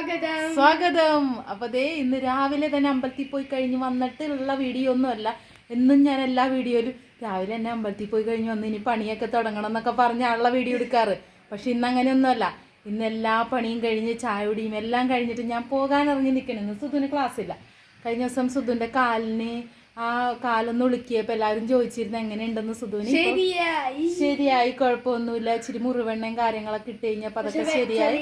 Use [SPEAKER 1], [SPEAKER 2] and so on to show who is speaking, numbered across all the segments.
[SPEAKER 1] സ്വാഗതം.
[SPEAKER 2] സ്വാഗതം. അപ്പൊ ദേ ഇന്ന് രാവിലെ തന്നെ അമ്പലത്തിൽ പോയി കഴിഞ്ഞ് വന്നിട്ടുള്ള വീഡിയോ ഒന്നുമല്ല. എന്നും ഞാൻ എല്ലാ വീഡിയോയിലും രാവിലെ തന്നെ അമ്പലത്തിൽ പോയി കഴിഞ്ഞ് വന്ന് ഇനി പണിയൊക്കെ തുടങ്ങണം എന്നൊക്കെ പറഞ്ഞാണുള്ള വീഡിയോ എടുക്കാറ്. പക്ഷെ ഇന്ന് അങ്ങനെയൊന്നുമല്ല. ഇന്ന് എല്ലാ പണിയും കഴിഞ്ഞ് ചായ കുടിയും എല്ലാം കഴിഞ്ഞിട്ട് ഞാൻ പോകാൻ ഇറങ്ങി നിൽക്കണം ഇന്ന് സുധുവിന് ക്ലാസ് ഇല്ല. കഴിഞ്ഞ ദിവസം സുധുവിന്റെ കാലിന് ആ കാലൊന്ന് ഉളുക്കിയപ്പോ എല്ലാവരും ചോദിച്ചിരുന്നു എങ്ങനെയുണ്ടെന്ന് സുധുവിന്?
[SPEAKER 1] ശരിയായി.
[SPEAKER 2] ശരിയായി കുഴപ്പമൊന്നുമില്ല. ഇച്ചിരി മുറിവെണ്ണയും കാര്യങ്ങളൊക്കെ ഇട്ട് കഴിഞ്ഞപ്പോ അതൊക്കെ ശരിയായി.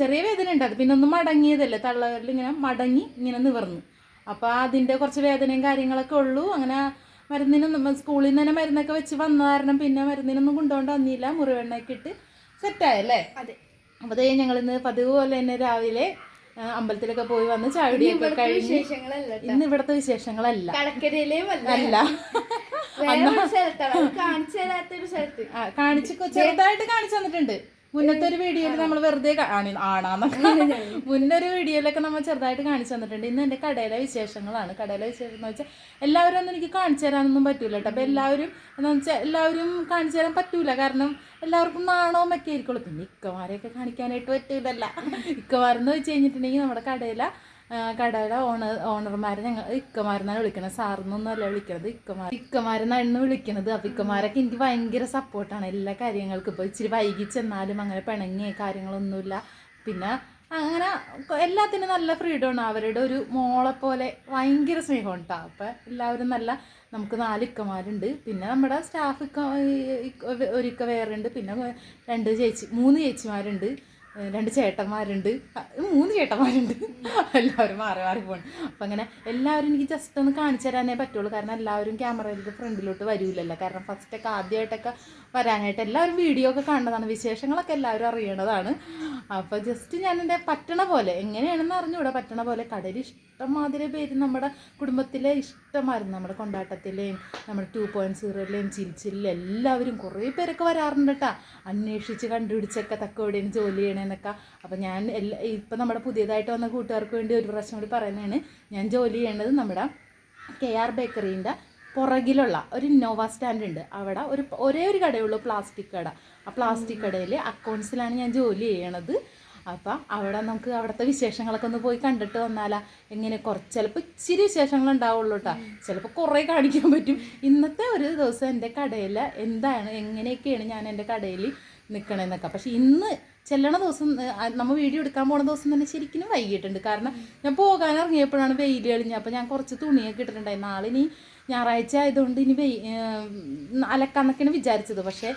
[SPEAKER 1] ചെറിയ വേദന
[SPEAKER 2] ഉണ്ട് അത് പിന്നെ ഒന്നും മടങ്ങിയതല്ലേ തള്ളവരിൽ ഇങ്ങനെ മടങ്ങി ഇങ്ങനെ നിവർന്നു. അപ്പൊ അതിന്റെ കുറച്ച് വേദനയും കാര്യങ്ങളൊക്കെ ഉള്ളൂ. അങ്ങനെ മരുന്നിനൊന്നും സ്കൂളിൽ നിന്ന് തന്നെ മരുന്നൊക്കെ വെച്ച് വന്ന കാരണം പിന്നെ മരുന്നിനൊന്നും കൊണ്ടുകൊണ്ട് വന്നില്ല. മുറിവെണ്ണയൊക്കെ ഇട്ട് സെറ്റായല്ലേ
[SPEAKER 1] അതെ.
[SPEAKER 2] അപ്പോൾ ഞങ്ങൾ ഇന്ന് പതിവ് പോലെ തന്നെ രാവിലെ അമ്പലത്തിലൊക്കെ പോയി വന്ന് ചായടിയൊക്കെ കഴിഞ്ഞ് ഇന്ന് ഇവിടുത്തെ വിശേഷങ്ങളല്ല.
[SPEAKER 1] അല്ല. കാണിച്ചു
[SPEAKER 2] ചെറുതായിട്ട് കാണിച്ചു തന്നിട്ടുണ്ട്. മുന്നത്തെ ഒരു വീഡിയോയിൽ നമ്മൾ വെറുതെ മുന്നൊരു ആണാന്നൊക്കെ. മുന്നേ ഒരു വീഡിയോയിലൊക്കെ നമ്മൾ ചെറുതായിട്ട് കാണിച്ചു തന്നിട്ടുണ്ട്. ഇന്ന് എന്റെ കടയിലെ വിശേഷങ്ങളാണ്. കടയിലെ വിശേഷം എന്ന് വെച്ചാൽ എല്ലാവരും ഒന്നും എനിക്ക് കാണിച്ചു തരാനൊന്നും പറ്റൂല കേട്ടോ. അപ്പോൾ എല്ലാവരും എന്ന് വെച്ചാൽ എല്ലാവരും കാണിച്ചു തരാൻ പറ്റൂല. കാരണം എല്ലാവർക്കും നാണവും ഒക്കെ ആയിരിക്കുള്ളൂ. പിന്നെ ഇക്കമാരെയൊക്കെ കാണിക്കാനായിട്ട് പറ്റൂലല്ല. ഇക്കമാരെന്ന് വെച്ച് കഴിഞ്ഞിട്ടുണ്ടെങ്കിൽ നമ്മുടെ കടയിലെ കടയുടെ ഓണർ ഓണർമാരെ ഞങ്ങൾ ഇക്കമാരെന്നാണ് വിളിക്കണത് സാറിന്നൊന്നുമല്ല വിളിക്കണത്. ഇക്കമാർ ഇക്കമാരെന്നാണ് വിളിക്കണത്. അപ്പം ഇക്കമാരൊക്കെ എനിക്ക് ഭയങ്കര സപ്പോർട്ടാണ് എല്ലാ കാര്യങ്ങൾക്കും. ഇപ്പോൾ ഇച്ചിരി വൈകി ചെന്നാലും അങ്ങനെ പിണങ്ങിയ കാര്യങ്ങളൊന്നുമില്ല. പിന്നെ അങ്ങനെ എല്ലാത്തിനും നല്ല ഫ്രീഡമാണ് അവരുടെ ഒരു മോളെ പോലെ ഭയങ്കര സ്നേഹം കേട്ടോ അപ്പം എല്ലാവരും നല്ല നമുക്ക് നാല് ഇക്കമാരുണ്ട്. പിന്നെ നമ്മുടെ സ്റ്റാഫ് ഇക്ക ഒരു ഇക്ക ഉണ്ട് പിന്നെ രണ്ട് ചേച്ചി മൂന്ന് ചേച്ചിമാരുണ്ട്. രണ്ട് ചേട്ടന്മാരുണ്ട്. മൂന്ന് ചേട്ടന്മാരുണ്ട്. എല്ലാവരും മാറി മാറി പോകണം അപ്പം അങ്ങനെ എല്ലാവരും എനിക്ക് ജസ്റ്റ് ഒന്ന് കാണിച്ചു തരാനേ പറ്റുള്ളൂ. കാരണം എല്ലാവരും ക്യാമറയിലേക്ക് ഫ്രണ്ടിലോട്ട് വരില്ലല്ലോ. കാരണം ഫസ്റ്റൊക്കെ ആദ്യമായിട്ടൊക്കെ വരാനായിട്ട് എല്ലാവരും വീഡിയോ ഒക്കെ കാണുന്നതാണ് വിശേഷങ്ങളൊക്കെ എല്ലാവരും അറിയണതാണ്. അപ്പോൾ ജസ്റ്റ് ഞാൻ എന്റെ പറ്റണ പോലെ എങ്ങനെയാണെന്ന് അറിഞ്ഞുകൂടാ. പറ്റണ പോലെ കടയിൽ ഇഷ്ടംമാതിരി പേര് നമ്മുടെ കുടുംബത്തിലെ ഇഷ്ടമായിരുന്നു. നമ്മുടെ കൊണ്ടാട്ടത്തിലെയും നമ്മുടെ ടു പോയിന്റ് സീറോയിലെയും ചിരിച്ചിലും എല്ലാവരും കുറേ പേരൊക്കെ വരാറുണ്ട് കേട്ടോ അന്വേഷിച്ച് കണ്ടുപിടിച്ചൊക്കെ തക്ക എവിടെയാണ് ജോലി ചെയ്യണേന്നൊക്കെ. അപ്പോൾ ഞാൻ എല്ലാ ഇപ്പം നമ്മുടെ പുതിയതായിട്ട് വന്ന കൂട്ടുകാർക്ക് വേണ്ടി ഒരു പ്രശ്നം കൂടി പറയുന്നതാണ്. ഞാൻ ജോലി ചെയ്യേണ്ടത് നമ്മുടെ കെ ആർ ബേക്കറീന്റെ പുറകിലുള്ള ഒരു ഇന്നോവ സ്റ്റാൻഡ് ഉണ്ട്. അവിടെ ഒരു ഒരേ ഒരു കടയുള്ളൂ പ്ലാസ്റ്റിക് കട. ആ പ്ലാസ്റ്റിക് കടയിൽ അക്കൗണ്ട്സിലാണ് ഞാൻ ജോലി ചെയ്യണത്. അപ്പം അവിടെ നമുക്ക് അവിടുത്തെ വിശേഷങ്ങളൊക്കെ ഒന്ന് പോയി കണ്ടിട്ട് വന്നാലാ. എങ്ങനെ കുറച്ച് ചിലപ്പോൾ ഇച്ചിരി വിശേഷങ്ങൾ ഉണ്ടാവുള്ളൂ കേട്ടോ ചിലപ്പോൾ കുറേ കാണിക്കാൻ പറ്റും. ഇന്നത്തെ ഒരു ദിവസം എന്റെ കടയിൽ എന്താണ് എങ്ങനെയൊക്കെയാണ് ഞാൻ എന്റെ കടയിൽ നിൽക്കണമെന്നൊക്കെ പക്ഷെ ഇന്ന് ചെല്ലണ ദിവസം നമ്മൾ വീഡിയോ എടുക്കാൻ പോകുന്ന ദിവസം തന്നെ ശരിക്കും വൈകിട്ടുണ്ട് കാരണം ഞാൻ പോകാൻ ഇറങ്ങിയപ്പോഴാണ് വെയിൽ കളിഞ്ഞത് അപ്പോൾ ഞാൻ കുറച്ച് തുണിയൊക്കെ ഇട്ടിട്ടുണ്ടായി. നാളെ ഞായറാഴ്ച ആയതുകൊണ്ട് ഇനി വെയ് അലക്കാന്നൊക്കെയാണ് വിചാരിച്ചത്. പക്ഷേ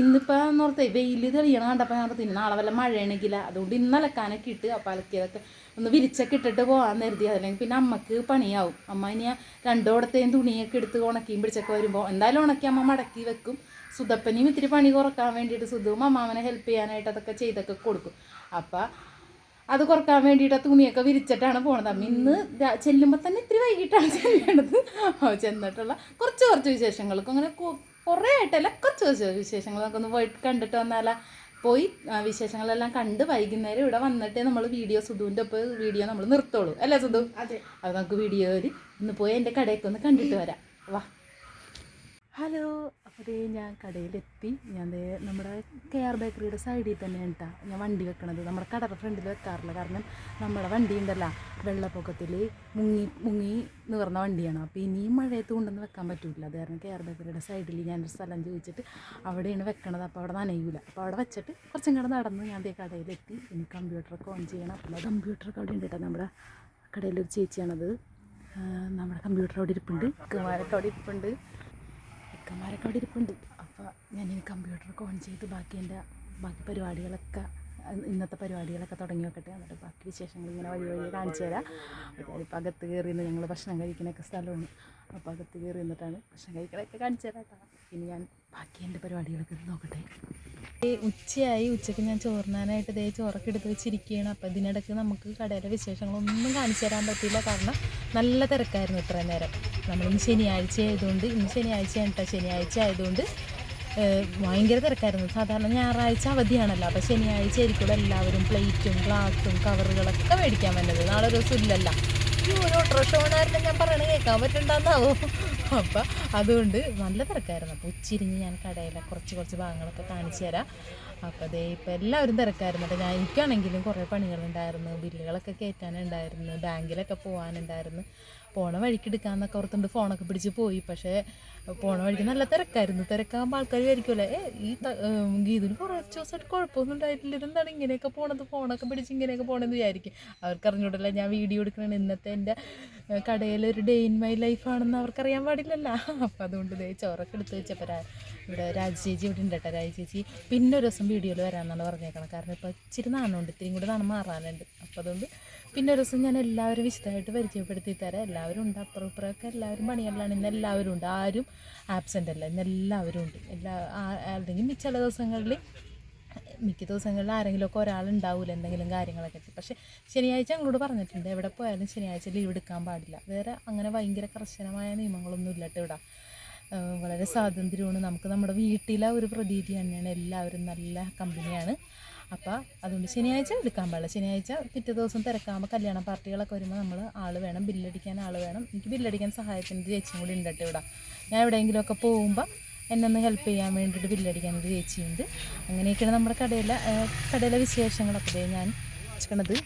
[SPEAKER 2] ഇന്നിപ്പോൾ നോർത്തെ വെയിൽ തെളിയണം കണ്ടപ്പോൾ ഞാൻ പറഞ്ഞു നാളെ വല്ല മഴയാണെങ്കിൽ അതുകൊണ്ട് ഇന്ന് അലക്കാനൊക്കെ ഇട്ട് അപ്പോൾ അലക്കിയതൊക്കെ ഒന്ന് വിരിച്ചൊക്കെ ഇട്ടിട്ട് പോകാൻ കരുതി. അല്ലെങ്കിൽ പിന്നെ അമ്മയ്ക്ക് പണിയാവും. അമ്മ ഇനി രണ്ടോടത്തെയും തുണിയൊക്കെ എടുത്ത് ഉണക്കിയും പിടിച്ചൊക്കെ വരുമ്പോൾ എന്തായാലും ഉണക്കി അമ്മ മടക്കി വെക്കും. സുതപ്പനിയും ഇത്തിരി പണി കുറയ്ക്കാൻ വേണ്ടിയിട്ട് സുധുവും അമ്മാവനെ ഹെൽപ്പ് ചെയ്യാനായിട്ട് അതൊക്കെ ചെയ്തൊക്കെ കൊടുക്കും. അപ്പം അത് കുറയ്ക്കാൻ വേണ്ടിയിട്ട് ആ തുണിയൊക്കെ വിരിച്ചിട്ടാണ് പോണത്. അമ്മ ഇന്ന് ചെല്ലുമ്പോൾ തന്നെ ഇത്തിരി വൈകിട്ടാണ് ചെല്ലേണ്ടത്. അപ്പോൾ ചെന്നിട്ടുള്ള കുറച്ച് കുറച്ച് വിശേഷങ്ങൾക്കും അങ്ങനെ കുറേ ആയിട്ടല്ല കുറച്ച് കുറച്ച് വിശേഷങ്ങൾ നമുക്കൊന്ന് പോയി കണ്ടിട്ട് വന്നാലാ. പോയി വിശേഷങ്ങളെല്ലാം കണ്ട് വൈകുന്നേരം ഇവിടെ വന്നിട്ട് നമ്മൾ വീഡിയോ സുധുവിന്റെ ഒപ്പം വീഡിയോ നമ്മൾ നിർത്തുള്ളൂ. അല്ലേ സുധു?
[SPEAKER 1] അതെ.
[SPEAKER 2] അത് നമുക്ക് വീഡിയോയിൽ ഇന്ന് പോയി എന്റെ കടയൊക്കെ ഒന്ന് കണ്ടിട്ട് വരാം. വാ. ഹലോ അപ്പോൾ ഞാൻ കടയിലെത്തി. ഞാൻ നമ്മുടെ കെ ആർ ബേക്കറിയുടെ സൈഡിൽ തന്നെയാണ് കേട്ടോ ഞാൻ വണ്ടി വെക്കണത്. നമ്മുടെ കടയുടെ ഫ്രണ്ടിൽ വെക്കാറില്ല. കാരണം നമ്മുടെ വണ്ടി ഉണ്ടല്ലോ വെള്ളപ്പൊക്കത്തിൽ മുങ്ങി മുങ്ങി നിവർന്ന വണ്ടിയാണ്. അപ്പോൾ ഇനിയും മഴയത്ത് കൊണ്ടൊന്നും വെക്കാൻ പറ്റില്ല അത് കാരണം കെ ആർ ബേക്കറിയുടെ സൈഡിൽ ഞാനൊരു സ്ഥലം ചോദിച്ചിട്ട് അവിടെയാണ് വെക്കണത്. അപ്പോൾ അവിടെ നനയൂല. അപ്പോൾ അവിടെ വെച്ചിട്ട് കുറച്ചും കൂടെ നടന്ന് ഞാൻ ദേ കടയിലെത്തി. ഇനി കമ്പ്യൂട്ടറൊക്കെ ഓൺ ചെയ്യണം. അപ്പോൾ കമ്പ്യൂട്ടറൊക്കെ അവിടെ ഉണ്ട് കേട്ടോ നമ്മുടെ കടയിലൊരു ചേച്ചിയാണത്. നമ്മുടെ കമ്പ്യൂട്ടർ അവിടെ ഇരിപ്പുണ്ട്. കുമാരൊക്കെ അവിടെ ഇരിപ്പുണ്ട്. ഇക്കമാരൊക്കെ അവിടെ ഇരിപ്പുണ്ട്. അപ്പോൾ ഞാനിനി കമ്പ്യൂട്ടറൊക്കെ ഓൺ ചെയ്ത് ബാക്കി എന്റെ ബാക്കി പരിപാടികളൊക്കെ ഇന്നത്തെ പരിപാടികളൊക്കെ തുടങ്ങി വെക്കട്ടെ എന്നിട്ട് ബാക്കി വിശേഷങ്ങൾ ഇങ്ങനെ വഴി വഴി കാണിച്ചു തരാം. ഇപ്പം അകത്ത് കയറി നിന്ന് ഞങ്ങൾ ഭക്ഷണം കഴിക്കണൊക്കെ സ്ഥലമാണ്. അപ്പോൾ അകത്ത് കയറി നിന്നിട്ടാണ് ഭക്ഷണം കഴിക്കണൊക്കെ കാണിച്ചു തരാം ഇനി ഞാൻ ബാക്കി എന്റെ പരിപാടികളൊക്കെ നോക്കട്ടെ. ഈ ഉച്ചയായി. ഉച്ചയ്ക്ക് ഞാൻ ചോറിനാനായിട്ട് ഇതേ ചോറൊക്കെ എടുത്ത് വെച്ചിരിക്കുകയാണ്. അപ്പോൾ ഇതിനിടയ്ക്ക് നമുക്ക് കടയിലെ വിശേഷങ്ങളൊന്നും കാണിച്ചു തരാൻ പറ്റില്ല കാരണം നല്ല തിരക്കായിരുന്നു ഇത്രയും നേരം. നമ്മളിന്ന് ശനിയാഴ്ച ആയതുകൊണ്ട് ഇന്ന് ശനിയാഴ്ച കേട്ടോ ശനിയാഴ്ച ആയതുകൊണ്ട് ഭയങ്കര തിരക്കായിരുന്നു. സാധാരണ ഞായറാഴ്ച അവധിയാണല്ലോ അപ്പോൾ ശനിയാഴ്ച ആയിരിക്കും എല്ലാവരും പ്ലേറ്റും ഗ്ലാസും കവറുകളൊക്കെ മേടിക്കാൻ വന്നത്. നാളെ ദിവസം ഇല്ലല്ല. ഈ ഒരു ഓട്ടോറിക്ഷ ഓണായിരുന്നു ഞാൻ പറയണത് കേൾക്കാൻ പറ്റണ്ടെന്നാവോ? അപ്പം അതുകൊണ്ട് നല്ല തിരക്കായിരുന്നു. അപ്പോൾ ഉച്ചിരിഞ്ഞ് ഞാൻ കടയിലെ കുറച്ച് കുറച്ച് ഭാഗങ്ങളൊക്കെ കാണിച്ചു തരാം. അപ്പോൾ അതേ ഇപ്പം എല്ലാവരും തിരക്കായിരുന്നു. അപ്പം ഞാൻ എനിക്കാണെങ്കിലും കുറേ പണികളുണ്ടായിരുന്നു. ബില്ലുകളൊക്കെ കയറ്റാനുണ്ടായിരുന്നു. ബാങ്കിലൊക്കെ പോകാനുണ്ടായിരുന്നു. പോണ വഴിക്ക് എടുക്കാമെന്നൊക്കെ ഓർത്തുണ്ട് ഫോണൊക്കെ പിടിച്ച് പോയി. പക്ഷേ പോണ വഴിക്ക് നല്ല തിരക്കായിരുന്നു. തിരക്കാകുമ്പോൾ ആൾക്കാർ വിചാരിക്കുമല്ലേ ഈ ഗീതിന് കുറച്ച് ദിവസമായിട്ട് കുഴപ്പമൊന്നും ഉണ്ടായിട്ടില്ല ഇതെന്താണ് ഇങ്ങനെയൊക്കെ പോണത് ഫോണൊക്കെ പിടിച്ച് ഇങ്ങനെയൊക്കെ പോണെന്ന് വിചാരിക്കും. അവർക്ക് ഞാൻ വീഡിയോ എടുക്കണത് ഇന്നത്തെ എന്റെ കടയിലൊരു ഡേ ഇൻ മൈ ലൈഫാണെന്ന് അവർക്കറിയാൻ പാടില്ലല്ലോ. അപ്പം അതുകൊണ്ട് ദേ ചോറൊക്കെ എടുത്ത് വെച്ചപ്പോൾ ഇവിടെ രാജി ചേച്ചി ഇവിടെ ഉണ്ട് കേട്ടോ. രാജ് ചേച്ചി പിന്നെ ഒരു ദിവസം വീഡിയോയിൽ വരാമെന്നാണ് പറഞ്ഞേക്കണം കാരണം ഇപ്പോൾ ഇച്ചിരി നാണമുണ്ട് ഇത്തിരി കൂടി നാണം മാറാനുണ്ട്. അപ്പോൾ അതുകൊണ്ട് പിന്നെ ഒരു ദിവസം ഞാൻ എല്ലാവരും വിശദമായിട്ട് പരിചയപ്പെടുത്തി തരാം. എല്ലാവരും ഉണ്ട് അപ്പുറം ഇപ്പുറമൊക്കെ എല്ലാവരും പണികളിലാണ് ഇന്ന് എല്ലാവരും ഉണ്ട്. ആരും ആബ്സെന്റ് അല്ല. ഇന്ന് എല്ലാവരും ഉണ്ട്. എല്ലാ അല്ലെങ്കിൽ ചില ദിവസങ്ങളിൽ മിക്ക ദിവസങ്ങളിൽ ആരെങ്കിലുമൊക്കെ ഒരാളുണ്ടാവില്ല എന്തെങ്കിലും കാര്യങ്ങളൊക്കെ. പക്ഷേ ശനിയാഴ്ച ഞങ്ങളോട് പറഞ്ഞിട്ടുണ്ട്. എവിടെ പോയാലും ശനിയാഴ്ച ലീവ് എടുക്കാൻ പാടില്ല. വേറെ അങ്ങനെ ഭയങ്കര കർശനമായ നിയമങ്ങളൊന്നും ഇല്ല കേട്ടോ ഇവിടെ. വളരെ സ്വാതന്ത്ര്യമാണ്. നമുക്ക് നമ്മുടെ വീട്ടിലെ ഒരു പ്രതീതി തന്നെയാണ്. എല്ലാവരും നല്ല കമ്പനിയാണ്. അപ്പോൾ അതുകൊണ്ട് ശനിയാഴ്ച എടുക്കാൻ പാടില്ല. ശനിയാഴ്ച പിറ്റേ ദിവസം തിരക്കാകുമ്പോൾ കല്യാണ പാർട്ടികളൊക്കെ വരുമ്പോൾ നമ്മൾ ആൾ വേണം ബില്ലടിക്കാൻ ആൾ വേണം. എനിക്ക് ബില്ലടിക്കാൻ സഹായത്തിന് ചേച്ചിയും കൂടി ഉണ്ട് കേട്ടോ ഇവിടെ. ഞാൻ എവിടെയെങ്കിലുമൊക്കെ പോകുമ്പോൾ എന്നെ ഒന്ന് ഹെൽപ്പ് ചെയ്യാൻ വേണ്ടിയിട്ട് ബില്ലടിക്കാൻ ഒരു ചേച്ചിയുണ്ട്. അങ്ങനെയൊക്കെയാണ് നമ്മുടെ കടയിലെ കടയിലെ വിശേഷങ്ങളൊക്കെ. ഞാൻ വെച്ചിട്ടുണ്ടത്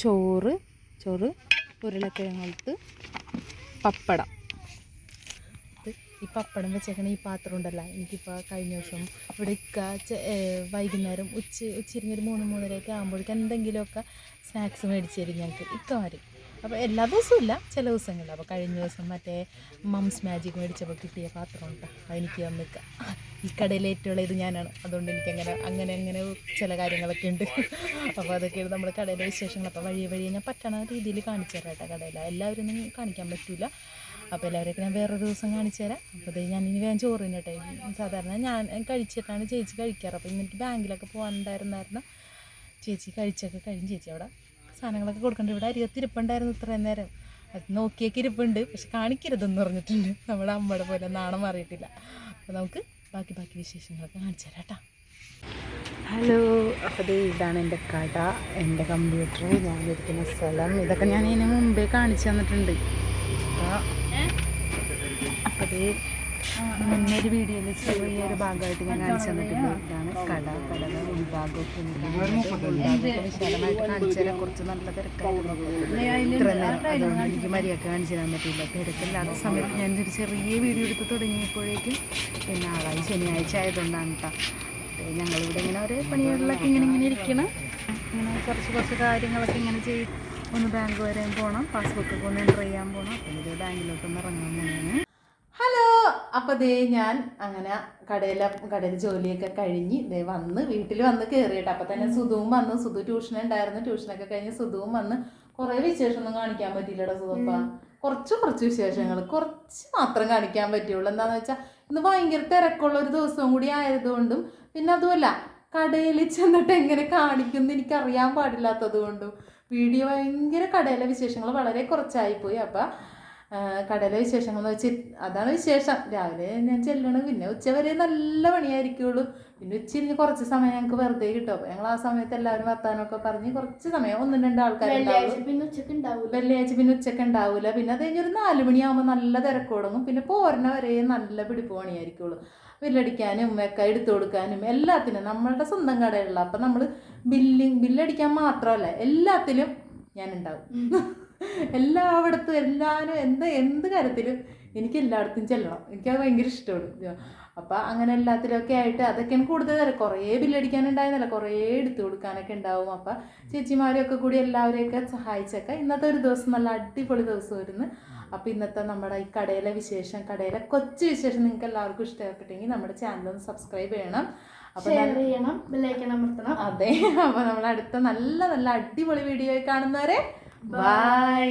[SPEAKER 2] ചോറ് ചോറ് ഉരുളക്കിഴങ്ങത്ത് പപ്പടം. ഈ പപ്പടം വെച്ചേക്കണ ഈ പാത്രം ഉണ്ടല്ലോ എനിക്കിപ്പോൾ കഴിഞ്ഞ ദിവസം ഇവിടെ ഇക്ക വൈകുന്നേരം ഉച്ച ഉച്ചിരിഞ്ഞൊരു മൂന്ന് മൂന്നരയൊക്കെ ആകുമ്പോഴേക്കും എന്തെങ്കിലുമൊക്കെ സ്നാക്സ് മേടിച്ചു തരും ഞങ്ങൾക്ക് ഇക്കമാര് അപ്പോൾ എല്ലാ ദിവസവും ഇല്ല ചില ദിവസങ്ങളിൽ അപ്പോൾ കഴിഞ്ഞ ദിവസം മറ്റേ മംസ് മാജിക് മേടിച്ചപ്പോൾ കിട്ടിയ പാത്രം ഉണ്ടോ അതെനിക്ക് വന്നിക്ക ഈ കടയിൽ ഏറ്റവും ഉള്ളത് ഞാനാണ്. അതുകൊണ്ട് എനിക്കങ്ങനെ അങ്ങനെ അങ്ങനെ ചില കാര്യങ്ങളൊക്കെ ഉണ്ട്. അപ്പോൾ അതൊക്കെയാണ് നമ്മുടെ കടയിലെ വിശേഷങ്ങൾ. അപ്പോൾ വഴി വഴി ഞാൻ പറ്റണ രീതിയിൽ കാണിച്ചു തരാം കേട്ടോ കടയിൽ എല്ലാവരും കാണിക്കാൻ പറ്റില്ല അപ്പോൾ എല്ലാവരെയൊക്കെ ഞാൻ വേറൊരു ദിവസം കാണിച്ചു തരാം. അപ്പോൾ ഞാൻ ഇനി വേഗം ചോറ് തിന്നട്ടെ. സാധാരണ ഞാൻ കഴിച്ചിട്ടാണ് ചേച്ചി കഴിക്കാറ്. അപ്പോൾ എനിക്ക് ബാങ്കിലൊക്കെ പോകാനുണ്ടായിരുന്നായിരുന്നു. ചേച്ചി കഴിച്ചൊക്കെ കഴിഞ്ഞ് ചേച്ചി അവിടെ സാധനങ്ങളൊക്കെ കൊടുക്കണ്ട. ഇവിടെ അരിയത്ത് ഇരിപ്പുണ്ടായിരുന്നു ഇത്രയും നേരം. അത് നോക്കിയൊക്കെ ഇരിപ്പുണ്ട്. പക്ഷെ കാണിക്കരുതെന്ന് പറഞ്ഞിട്ടുണ്ട്. നമ്മുടെ അമ്മയുടെ പോലെ നാണം മാറിയിട്ടില്ല. അപ്പോൾ നമുക്ക് ബാക്കി ബാക്കി വിശേഷങ്ങളൊക്കെ കാണിച്ചു തരാം കേട്ടോ. ഹലോ. അപ്പോൾ ഇതാണ് എന്റെ കട. എന്റെ കമ്പ്യൂട്ടർ. ഞാൻ ഇരിക്കുന്ന സ്ഥലം. ഇതൊക്കെ ഞാൻ ഇതിന് മുമ്പേ കാണിച്ചു തന്നിട്ടുണ്ട്. അപ്പോൾ അതേ മുന്നൊരു വീഡിയോയിൽ ചെറിയൊരു ഭാഗമായിട്ട് ഞാൻ കാണിച്ചു തന്നിട്ടുണ്ട് ഇതാണ് കട. കടകൾ ഉൾഭാഗമൊക്കെ. ഉൾഭാഗമൊക്കെ വിശാലമായിട്ട് കാണിച്ചാൽ കുറച്ച് നല്ല തിരക്കായിരുന്നു. ഇത്ര നേരം. അതുകൊണ്ട് എനിക്ക് മര്യാദ കാണിച്ചു തരാൻ പറ്റില്ല തിരക്കില്ലാത്ത സമയത്ത് ഞാനൊരു ചെറിയ വീഡിയോ എടുത്ത് തുടങ്ങിയപ്പോഴേക്കും പിന്നെ ആളായി. ശനിയാഴ്ച ആയതുകൊണ്ടാണ് കേട്ടോ ഞങ്ങളിവിടെ ഇങ്ങനെ ഒരേ പണികളിലൊക്കെ ഇങ്ങനെ ഇങ്ങനെ ഇരിക്കണം. ഇങ്ങനെ കുറച്ച് കുറച്ച് കാര്യങ്ങളൊക്കെ ഇങ്ങനെ ചെയ്യും ഒന്ന് ബാങ്ക് വരെയും പോകണം പാസ്ബുക്കൊക്കെ ഒന്ന് എന്റർ ചെയ്യാൻ പോകണം അപ്പം ഇത് ബാങ്കിലോട്ടൊന്ന് ഇറങ്ങാൻ പോകണം ഹലോ അപ്പോൾ ദേ ഞാൻ അങ്ങനെ കടയിലെ കടയിൽ ജോലിയൊക്കെ കഴിഞ്ഞ് ദേ വന്ന് വീട്ടിൽ വന്ന് കയറിയിട്ട് അപ്പോൾ തന്നെ സുധുവും വന്ന്. സുധു ട്യൂഷൻ ഉണ്ടായിരുന്നു. ട്യൂഷനൊക്കെ കഴിഞ്ഞ് സുധുവും വന്ന് കുറേ വിശേഷമൊന്നും കാണിക്കാൻ പറ്റിയില്ലടാ സുധപ്പ. കുറച്ച് കുറച്ച് വിശേഷങ്ങൾ കുറച്ച് മാത്രം കാണിക്കാൻ പറ്റുള്ളൂ. എന്താന്ന് വെച്ചാൽ ഇന്ന് ഭയങ്കര തിരക്കുള്ള ഒരു ദിവസവും കൂടി ആയതുകൊണ്ടും പിന്നെ അതുമല്ല കടയിൽ ചെന്നിട്ട് എങ്ങനെ കാണിക്കുമെന്ന് എനിക്കറിയാൻ പാടില്ലാത്തത് കൊണ്ടും വീഡിയോ ഭയങ്കര കടയിലെ വിശേഷങ്ങൾ വളരെ കുറച്ചായിപ്പോയി. അപ്പം കടയിലെ വിശേഷങ്ങൾ എന്ന് വെച്ച് അതാണ് വിശേഷം. രാവിലെ ഞാൻ ചെല്ലണം. പിന്നെ ഉച്ചവരെ നല്ല പണിയായിരിക്കുള്ളൂ. പിന്നെ ഉച്ചിരിഞ്ഞ് കുറച്ച് സമയം ഞങ്ങൾക്ക് വെറുതെ കിട്ടും. അപ്പോൾ ഞങ്ങൾ ആ സമയത്ത് എല്ലാവരും വർത്താനമൊക്കെ പറഞ്ഞ് കുറച്ച് സമയം ഒന്നും രണ്ട് ആൾക്കാർ
[SPEAKER 1] വെള്ളിയാഴ്ച പിന്നെ
[SPEAKER 2] ഉച്ചയ്ക്ക് ഉണ്ടാവില്ല പിന്നെ അത് കഴിഞ്ഞൊരു നാല് മണിയാകുമ്പോൾ നല്ല തിരക്ക് തുടങ്ങും. പിന്നെ പോരണ വരെ നല്ല പിടിപ്പ് പണിയായിരിക്കുള്ളൂ. വില്ലടിക്കാനും ഒക്കെ എടുത്തു കൊടുക്കാനും എല്ലാത്തിനും നമ്മളുടെ സ്വന്തം കടയുള്ള അപ്പം നമ്മൾ ബില്ലിങ് ബില്ലടിക്കാൻ മാത്രമല്ല എല്ലാത്തിലും ഞാൻ ഉണ്ടാവും എല്ലായിടത്തും എല്ലാവരും എന്ത് എന്ത് കാര്യത്തിലും എനിക്ക് എല്ലായിടത്തും ചെല്ലണം. എനിക്കത് ഭയങ്കര ഇഷ്ടമാണ്. അപ്പൊ അങ്ങനെ എല്ലാത്തിലൊക്കെ ആയിട്ട് അതൊക്കെയാണ് കൂടുതൽ തരാം കുറേ ബില്ലടിക്കാനുണ്ടായിരുന്നല്ല. കുറേ എടുത്തു കൊടുക്കാനൊക്കെ ഉണ്ടാവും. അപ്പം ചേച്ചിമാരെയൊക്കെ കൂടി എല്ലാവരെയൊക്കെ സഹായിച്ചൊക്കെ ഇന്നത്തെ ഒരു ദിവസം നല്ല അടിപൊളി ദിവസം ദിവസമായിരുന്നു. അപ്പോൾ ഇന്നത്തെ നമ്മുടെ ഈ കടയിലെ വിശേഷം കടയിലെ കൊച്ചു വിശേഷം നിങ്ങൾക്ക് എല്ലാവർക്കും ഇഷ്ടപ്പെട്ടെങ്കിൽ നമ്മുടെ ചാനൽ ഒന്ന് സബ്സ്ക്രൈബ് ചെയ്യണം. അപ്പോൾ
[SPEAKER 1] ഷെയർ ചെയ്യണം ബെല്ലൈക്കൺ അമർത്തണം.
[SPEAKER 2] അതെ അപ്പോൾ നമ്മൾ അടുത്ത നല്ല നല്ല അടിപൊളി വീഡിയോ കാണുന്നവരെ ബൈ